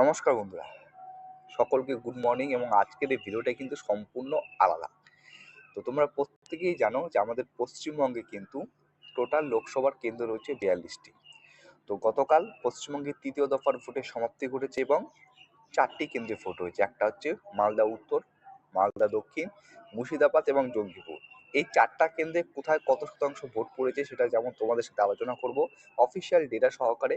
নমস্কার বন্ধুরা। সকলকে গুড মর্নিং এবং আজকের এই ভিডিওটা কিন্তু সম্পূর্ণ আলাদা। তো তোমরা প্রত্যেকেই জানো যে আমাদের পশ্চিমবঙ্গে কিন্তু টোটাল লোকসভার কেন্দ্র রয়েছে বিয়াল্লিশটি। তো গতকাল পশ্চিমবঙ্গের তৃতীয় দফার ভোটের সমাপ্তি ঘটেছে এবং চারটি কেন্দ্রে ভোট হয়েছে। একটা হচ্ছে মালদা উত্তর, মালদা দক্ষিণ, মুর্শিদাবাদ এবং জঙ্গিপুর। এই চারটা কেন্দ্রে কোথায় কত শতাংশ ভোট পড়েছে সেটা যেমন তোমাদের সাথে আলোচনা করব। অফিসিয়াল ডেটা সহকারে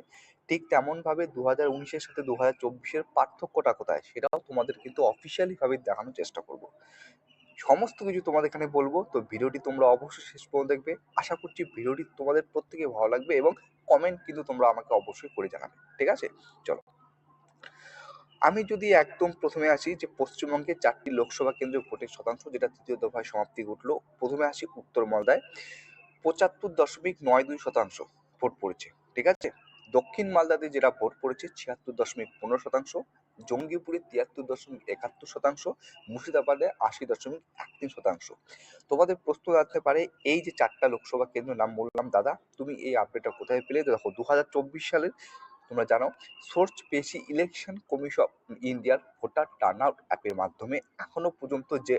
ঠিক তেমনভাবে দু হাজার উনিশের সাথে দু হাজার চব্বিশের পার্থক্যটা কোথায় সেটাও তোমাদের কিন্তু অফিসিয়ালিভাবে দেখানোর চেষ্টা করব। সমস্ত কিছু তোমাদের এখানে বলব, তো ভিডিওটি তোমরা অবশ্যই শেষ পর্যন্ত দেখবে। আশা করছি ভিডিওটি তোমাদের প্রত্যেকে ভালো লাগবে এবং কমেন্ট কিন্তু তোমরা আমাকে অবশ্যই করে জানাবে। ঠিক আছে? চলো। আমি যদি একদম প্রথমে আসি যে পশ্চিমবঙ্গে চারটি লোকসভা কেন্দ্রে ভোটের শতাংশ, যেটা তৃতীয় দফায় সমাপ্তি ঘটলো, প্রথমে আসি উত্তর মালদায়। পঁচাত্তর দশমিক নয় দুই শতাংশ ভোট পড়েছে, ঠিক আছে? দক্ষিণ মালদাতে যেটা ভোট পড়েছে, ছিয়াত্তর দশমিক পনেরো শতাংশ। জঙ্গিপুরে তিয়াত্তর দশমিক একাত্তর শতাংশ। মুর্শিদাবাদে আশি দশমিক এক তিন শতাংশ। তোমাদের প্রশ্ন আসতে পারে, এই যে চারটা লোকসভা কেন্দ্র, নাম বললাম দাদা, তুমি এই আপডেটটা কোথায় পেলে? দেখো দু হাজার চব্বিশ সালের তোমরা জানো, সোর্স পেশি ইলেকশন কমিশন ইন্ডিয়ার ভোটার টার্ন আউট অ্যাপের মাধ্যমে এখনও পর্যন্ত যে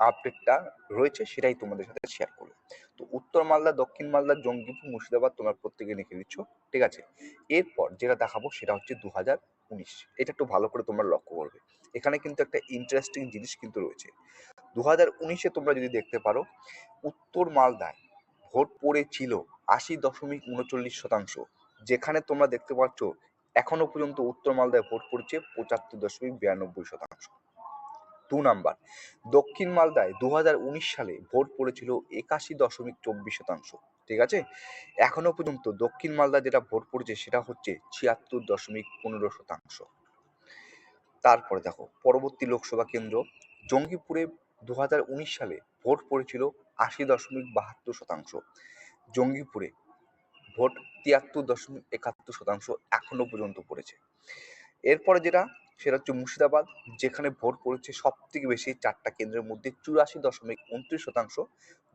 আপডেটটা রয়েছে সেটাই তোমাদের সাথে শেয়ার করল তো উত্তর মালদা, দক্ষিণ মালদা, জঙ্গিপুর, মুর্শিদাবাদ তোমরা প্রত্যেকে লিখে দিচ্ছ, ঠিক আছে? এরপর যেটা দেখাবো সেটা হচ্ছে দু হাজার উনিশ। এটা একটু ভালো করে তোমরা লক্ষ্য করবে। এখানে কিন্তু একটা ইন্টারেস্টিং জিনিস কিন্তু রয়েছে। দু হাজার উনিশে তোমরা যদি দেখতে পারো, উত্তর মালদায় ভোট পড়েছিল আশি দশমিক উনচল্লিশ শতাংশ। যেখানে তোমরা দেখতে পাচ্ছ, এখনও পর্যন্ত উত্তর মালদায় ভোট পড়ছে পঁচাত্তর দশমিক বিরানব্বই শতাংশ। দু নাম্বার, দক্ষিণ মালদায় দু হাজার উনিশ সালে ভোট পড়েছিল একাশি দশমিক চব্বিশ শতাংশ, ঠিক আছে? এখনও পর্যন্ত দক্ষিণ মালদা যেটা ভোট পড়েছে সেটা হচ্ছে ছিয়াত্তর দশমিক পনেরো শতাংশ। তারপরে দেখো, পরবর্তী লোকসভা কেন্দ্র, জঙ্গিপুরে দু হাজার উনিশ সালে ভোট পড়েছিল আশি দশমিক বাহাত্তর শতাংশ, জঙ্গিপুরে ভোট তিয়াত্তর দশমিক একাত্তর শতাংশ এখনও পর্যন্ত পড়েছে। এরপরে যেটা, সেটা হচ্ছে মুর্শিদাবাদ, যেখানে ভোট পড়েছে সব থেকে বেশি, চারটা কেন্দ্রের মধ্যে চুরাশি দশমিক উনত্রিশ শতাংশ।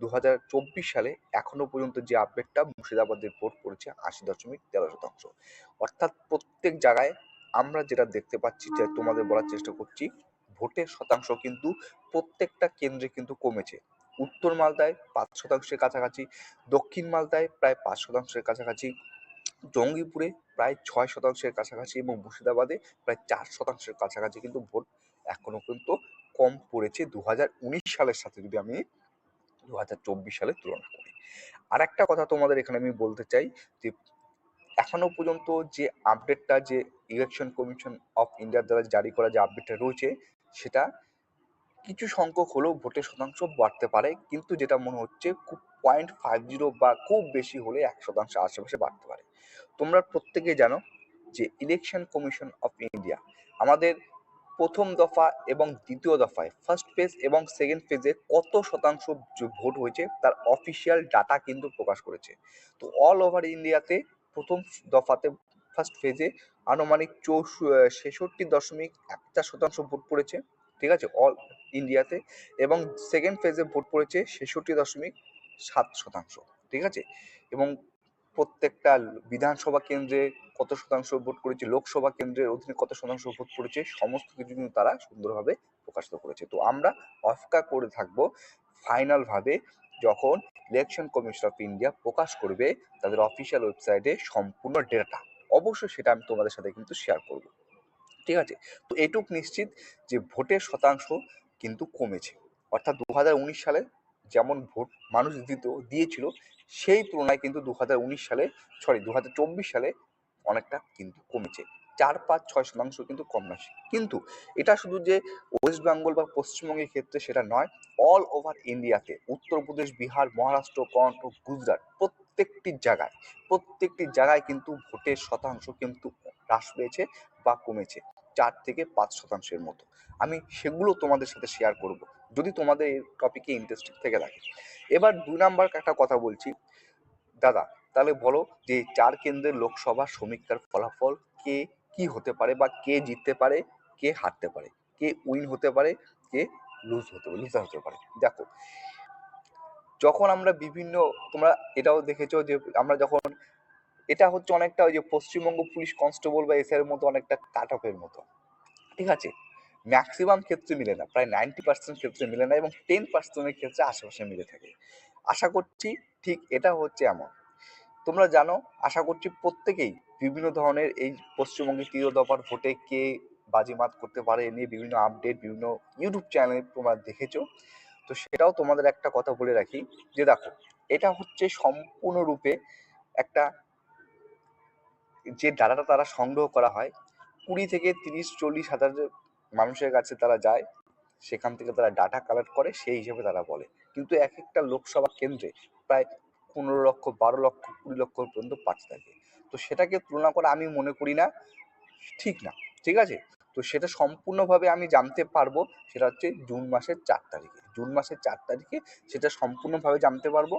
দু হাজার চব্বিশ সালে এখনও পর্যন্ত যে আপডেটটা মুর্শিদাবাদের ভোট পড়েছে আশি দশমিক তেরো শতাংশ। অর্থাৎ প্রত্যেক জায়গায় আমরা যেটা দেখতে পাচ্ছি, যে তোমাদের বলার চেষ্টা করছি, ভোটের শতাংশ কিন্তু প্রত্যেকটা কেন্দ্রে কিন্তু কমেছে। উত্তর মালদায় পাঁচ শতাংশের কাছাকাছি, দক্ষিণ মালদায় প্রায় পাঁচ শতাংশের কাছাকাছি, জঙ্গিপুরে প্রায় ছয় শতাংশের কাছাকাছি এবং মুর্শিদাবাদে প্রায় চার শতাংশের কাছাকাছি কিন্তু ভোট এখনও পর্যন্ত কম পড়েছে দু হাজার উনিশ সালের সাথে যদি আমি দু হাজার চব্বিশ সালের তুলনা করি। আর একটা কথা তোমাদের এখানে আমি বলতে চাই যে, এখনও পর্যন্ত যে আপডেটটা যে ইলেকশন কমিশন অফ ইন্ডিয়ার দ্বারা জারি করা যে আপডেটটা রয়েছে, সেটা কিছু সংখ্যক হলেও ভোটের শতাংশ বাড়তে পারে, কিন্তু যেটা মনে হচ্ছে খুব পয়েন্ট ফাইভ জিরো বা খুব বেশি হলে এক শতাংশ আশেপাশে বাড়তে পারে। তোমরা প্রত্যেকে জানো যে ইলেকশন কমিশন অফ ইন্ডিয়া আমাদের প্রথম দফা এবং দ্বিতীয় দফায় ফার্স্ট ফেজ এবং সেকেন্ড ফেজে কত শতাংশ ভোট হয়েছে তার অফিসিয়াল ডাটা কিন্তু প্রকাশ করেছে। তো অল ওভার ইন্ডিয়াতে প্রথম দফাতে ফার্স্ট ফেজে আনুমানিক চৌষ, ছেষট্টি দশমিক একটা শতাংশ ভোট পড়েছে। ঠিক আছে? অল ইন্ডিয়াতে এবং সেকেন্ড ফেজে ভোট পড়েছে ছেষট্টি দশমিক সাত শতাংশ, ঠিক আছে? এবং প্রত্যেকটা বিধানসভা কেন্দ্রে কত শতাংশ ভোট করেছে, লোকসভা কেন্দ্রের অধীনে কত শতাংশ ভোট করেছে, সমস্ত কিছু কিন্তু তারা সুন্দরভাবে প্রকাশিত করেছে। তো আমরা অপেক্ষা করে থাকব ফাইনাল ভাবে যখন ইলেকশন কমিশন অফ ইন্ডিয়া প্রকাশ করবে, তাদের অফিসিয়াল ওয়েবসাইটে সম্পূর্ণ ডেটা অবশ্যই সেটা আমি তোমাদের সাথে কিন্তু শেয়ার করব। ঠিক আছে? তো এটুক নিশ্চিত যে ভোটের শতাংশ কিন্তু কমেছে। অর্থাৎ দু হাজার উনিশ সালে যেমন ভোট মানুষ দিত, দিয়েছিল, সেই তুলনায় কিন্তু দু হাজার উনিশ সালে সরি দু হাজার চব্বিশ সালে অনেকটা কিন্তু কমেছে। চার পাঁচ ছয় শতাংশ কিন্তু কম নয়। কিন্তু এটা শুধু যে ওয়েস্ট বেঙ্গল বা পশ্চিমবঙ্গের ক্ষেত্রে সেটা নয়, অল ওভার ইন্ডিয়াতে, উত্তরপ্রদেশ, বিহার, মহারাষ্ট্র, কর্ণাটক, গুজরাট প্রত্যেকটি জায়গায় প্রত্যেকটি জায়গায় কিন্তু ভোটের শতাংশ কিন্তু হ্রাস পেয়েছে বা কমেছে, চার থেকে পাঁচ শতাংশের মতো। আমি সেগুলো তোমাদের সাথে শেয়ার করব, যদি তোমাদের এই টপিকে ইন্টারেস্টেড থেকে থাকে। এবার দুই নাম্বার একটা কথা বলছি। দাদা, তাহলে বলো যে চার কেন্দ্রের লোকসভা সমীক্ষার ফলাফল কে কি হতে পারে বা কে জিততে পারে, কে হারতে পারে? কে উইন হতে পারে, কে লুজ হতে পারে লুজার হতে পারে? দেখো, যখন আমরা বিভিন্ন, তোমরা এটাও দেখেছ যে আমরা যখন এটা হচ্ছে অনেকটা ওই যে পশ্চিমবঙ্গ পুলিশ কনস্টেবল বা এসআই এর মতো অনেকটা কাট অফের মতো। ঠিক আছে? ম্যাক্সিমাম ক্ষেত্রে মিলে না, প্রায় নাইনটি পার্সেন্ট ক্ষেত্রে মিলে না এবং টেন পার্সেন্টের ক্ষেত্রে আশেপাশে মিলে থাকে। আশা করছি ঠিক এটা হচ্ছে এমন। তোমরা জানো, আশা করছি প্রত্যেকেই বিভিন্ন ধরনের এই পশ্চিমবঙ্গের তৃতীয় দফার ভোটে কে বাজিমাত করতে পারে এ নিয়ে বিভিন্ন আপডেট বিভিন্ন ইউটিউব চ্যানেলে তোমরা দেখেছ। তো সেটাও তোমাদের একটা কথা বলে রাখি যে দেখো, এটা হচ্ছে সম্পূর্ণরূপে একটা যে ডাটাটা তারা সংগ্রহ করা হয়, কুড়ি থেকে তিরিশ, চল্লিশ হাজার মানুষের কাছে তারা যায়, সেখান থেকে তারা ডাটা কালেক্ট করে, সেই হিসেবে তারা বলে। কিন্তু এক একটা লোকসভা কেন্দ্রে প্রায় পনেরো লক্ষ, বারো লক্ষ, কুড়ি লক্ষ পর্যন্ত প্রার্থী থাকে। তো সেটাকে তুলনা করা আমি মনে করি না, ঠিক না। ঠিক আছে? তো সেটা সম্পূর্ণভাবে আমি জানতে পারব সেটা হচ্ছে জুন মাসের চার তারিখে। জুন মাসের চার তারিখে সেটা সম্পূর্ণভাবে জানতে পারব।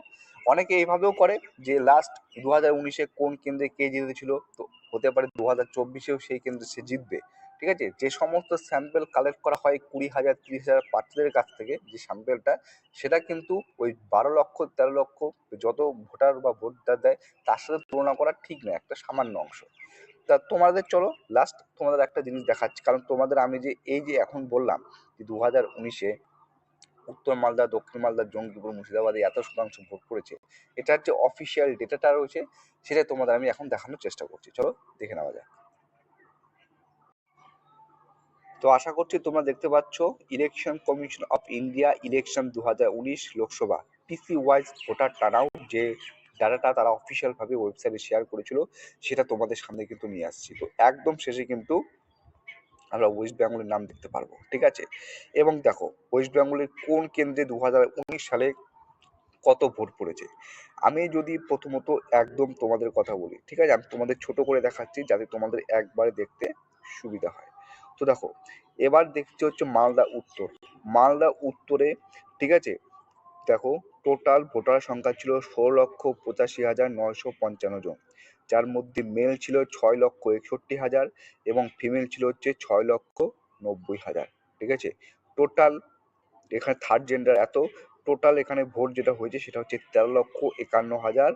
অনেকে এইভাবেও করে যে লাস্ট দু হাজার উনিশে কোন কেন্দ্রে কে জিতেছিল, তো হতে পারে দু হাজার চব্বিশেও সেই কেন্দ্রে সে জিতবে। ঠিক আছে? যে সমস্ত স্যাম্পেল কালেক্ট করা হয় কুড়ি হাজার, তিরিশ হাজার প্রার্থীদের কাছ থেকে যে স্যাম্পেলটা সেটা কিন্তু ওই বারো লক্ষ, তেরো লক্ষ যত ভোটার বা ভোটদার দেয়, তার সাথে তুলনা করা ঠিক নয়, একটা সামান্য অংশ। তা তোমাদের চলো লাস্ট তোমাদের একটা জিনিস দেখাচ্ছি। কারণ তোমাদের আমি যে, এই যে এখন বললাম যে দু হাজার উনিশে উত্তর মালদা, দক্ষিণ মালদা, জঙ্গিপুর, মুর্শিদাবাদে এত শতাংশ ভোট পড়েছে এটার যে অফিসিয়াল ডেটাটা রয়েছে, সেটা তোমাদের আমি এখন দেখানোর চেষ্টা করছি। চলো, দেখে নেওয়া যাক। তো আশা করছি তোমরা দেখতে পাচ্ছ election commission of India election দু হাজার উনিশ Lok Sabha PC wise voter turnout যে ডাটাটা তারা অফিসিয়াল ভাবে ওয়েবসাইটে শেয়ার করেছিল, সেটা তোমাদের সামনে কিন্তু নিয়ে আসছি। তো একদম শেষে কিন্তু আমরা ওয়েস্ট বেঙ্গলের নাম দেখতে পারব, ঠিক আছে? এবং দেখো ওয়েস্ট বেঙ্গলের কোন কেন্দ্রে দু হাজার উনিশ সালে কত ভোট পড়েছে? আমি যদি প্রথমত একদম তোমাদের কথা বলি, ঠিক আছে? আমি তোমাদের ছোট করে দেখাচ্ছি যাতে তোমাদের একবারে দেখতে সুবিধা হয়। তো দেখো, এবার দেখছি হচ্ছে মালদা উত্তর। মালদা উত্তরে, ঠিক আছে? দেখো টোটাল ভোটার সংখ্যা ছিল ষোলো লক্ষ পঁচাশি হাজার নয়শো পঞ্চান্ন জন, যার মধ্যে মেল ছিল ছয় লক্ষ একষট্টি হাজার এবং ফিমেল ছিল হচ্ছে ছয় লক্ষ নব্বই হাজার, ঠিক আছে? টোটাল এখানে থার্ড জেন্ডার এত টোটাল এখানে ভোট যেটা হয়েছে সেটা হচ্ছে তেরো লক্ষ একান্ন হাজার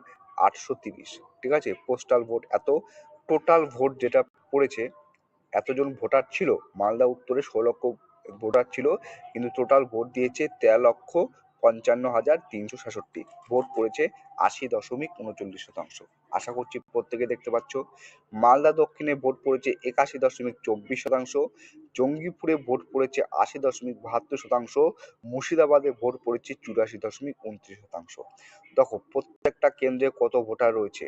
আটশো তিরিশ, ঠিক আছে? পোস্টাল ভোট এত টোটাল ভোট যেটা পড়েছে, এতজন ভোটার ছিল, মালদা উত্তরে ষোলো লক্ষ ভোটার ছিল, কিন্তু টোটাল ভোট দিয়েছে তেরো লক্ষ পঞ্চান্ন হাজার তিনশো সাতষট্টি। ভোট পড়েছে আশি দশমিক উনচল্লিশ শতাংশ। আশা করছি প্রত্যেকে দেখতে পাচ্ছ। মালদা দক্ষিণে ভোট পড়েছে একাশি দশমিক চব্বিশ শতাংশ। জঙ্গিপুরে ভোট পড়েছে আশি দশমিক বাহাত্তর শতাংশ, মুর্শিদাবাদে ভোট পড়েছে চুরাশি দশমিক উনত্রিশ শতাংশ। দেখো, প্রত্যেকটা কেন্দ্রে কত ভোটার রয়েছে?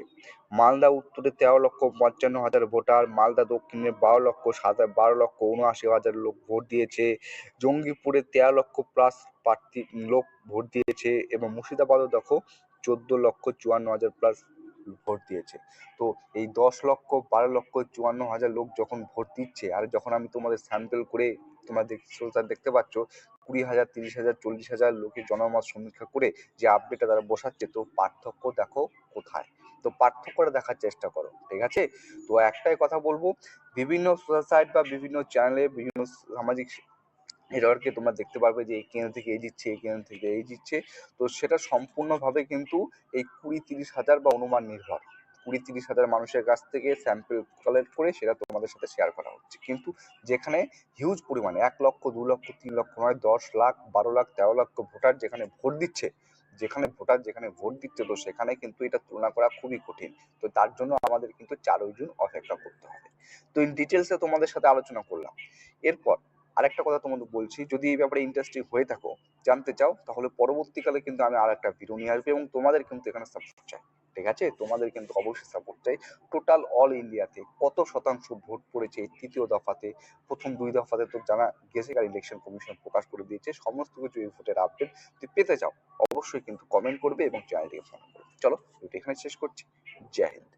মালদা উত্তরে তেরো লক্ষ পঞ্চান্ন হাজার ভোটার, মালদা দক্ষিণে বারো লক্ষ সাত, বারো লক্ষ উনআশি হাজার লোক ভোট দিয়েছে, জঙ্গিপুরে তেরো লক্ষ প্লাস প্রার্থী লোক ভোট দিয়েছে এবং মুর্শিদাবাদও দেখো, চোদ্দ লক্ষ চুয়ান্ন হাজার প্লাস ভোট দিয়েছে। তো এই দশ লক্ষ, বারো লক্ষ, চুয়ান্ন হাজার লোক যখন ভোট দিচ্ছে, আর যখন আমি তোমাদের স্যাম্পল করে তোমরা শ্রোতা দেখতে পাচ্ছ, কুড়ি হাজার, তিরিশ হাজার, চল্লিশ হাজার লোকের জনমত সমীক্ষা করে যে আপডেটটা তারা বসাচ্ছে, তো পার্থক্য দেখো কোথায়? তো পার্থক্যটা দেখার চেষ্টা করো, ঠিক আছে? তো একটাই কথা বলব, বিভিন্ন সোশ্যাল সাইট বা বিভিন্ন চ্যানেলে বিভিন্ন সামাজিক নেটওয়ার্কে তোমরা দেখতে পারবে যে এই কেন্দ্র থেকে এই দিচ্ছে, এই কেন্দ্র থেকে এই জিতছে তো সেটা সম্পূর্ণভাবে কিন্তু এই কুড়ি তিরিশ হাজার বা অনুমান নির্ভর। কুড়ি তিরিশ হাজার মানুষের কাছ থেকে স্যাম্পল কালেক্ট করে সেটা তোমাদের সাথে শেয়ার করা হচ্ছে। কিন্তু যেখানে হিউজ পরিমাণে, এক লক্ষ, দু লক্ষ, তিন লক্ষ নয়, দশ লাখ, বারো লাখ, তেরো লক্ষ ভোটার যেখানে ভোট দিচ্ছে, যেখানে ভোটার যেখানে ভোট দিচ্ছে, তো সেখানে কিন্তু এটা তুলনা করা খুবই কঠিন। তো তার জন্য আমাদের কিন্তু চারই জুন অপেক্ষা করতে হবে। তো ইন ডিটেলসে তোমাদের সাথে আলোচনা করলাম। এরপর আরেকটা কথা তোমাদের বলছি, যদি এই ব্যাপারে ইন্টারেস্টিং হয়ে থাকো, জানতে চাও, তাহলে পরবর্তীকালে কিন্তু আমি আর একটা ভিডিও নিয়ে আসব এবং তোমাদের কিন্তু এখানে সাপোর্ট চাই, ঠিক আছে? তোমাদের কিন্তু অবশ্যই সাপোর্ট চাই। টোটাল অল ইন্ডিয়াতে কত শতাংশ ভোট পড়েছে এই তৃতীয় দফাতে? প্রথম দুই দফাতে তো জানা গেছে আর ইলেকশন কমিশন প্রকাশ করে দিয়েছে, সমস্ত কিছু এই ভোটের আপডেট যদি পেতে চাও। অবশ্যই কিন্তু কমেন্ট করবে এবং চ্যানেলটিকে ফলো করবে। চলো এখানে শেষ করছি। জয় হিন্দ।